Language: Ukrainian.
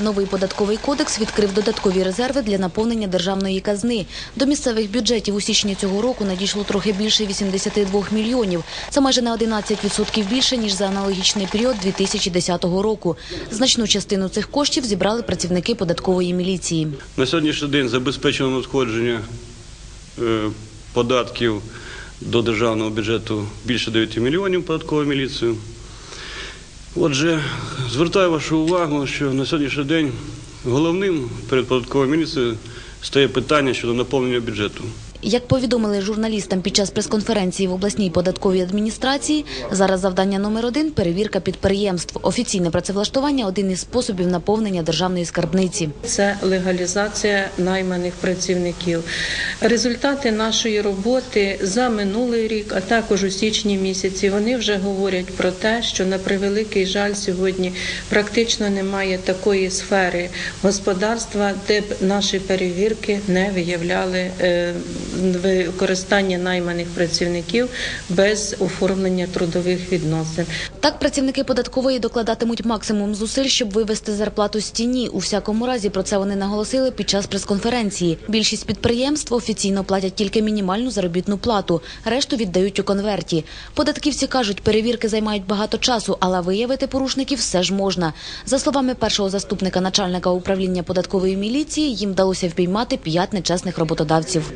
Новий податковий кодекс відкрив додаткові резерви для наповнення державної казни. До місцевих бюджетів у січні цього року надійшло трохи більше 82 мільйонів. Це майже на 11% більше ніж за аналогічний період 2010 року. Значну частину цих коштів зібрали працівники податкової міліції. На сьогоднішній день забезпечено надходження е, податків до державного бюджету більше 9 мільйонів податковою міліцією. Отже, звертаю вашу увагу, що на сьогоднішній день головним перед податковою міліцією стає питання щодо наповнення бюджету. Як повідомили журналістам під час прес-конференції в обласній податковій адміністрації, зараз завдання номер один перевірка підприємств. Офіційне працевлаштування один із способів наповнення державної скарбниці. Це легалізація найманих працівників. Результати нашої роботи за минулий рік, а також у січні місяці, вони вже говорять про те, що на превеликий жаль сьогодні практично немає такої сфери господарства, де б наші перевірки не виявляли е, використання найманих працівників без оформлення трудових відносин. Так, працівники податкової докладатимуть максимум зусиль, щоб вивести зарплату з тіні. У всякому разі про це вони наголосили під час прес-конференції. Більшість підприємств офіційно платять тільки мінімальну заробітну плату, решту віддають у конверті. Податківці кажуть, перевірки займають багато часу, але виявити порушників все ж можна. За словами першого заступника начальника управління податкової міліції, їм вдалося впіймати п'ять нечесних роботодавців.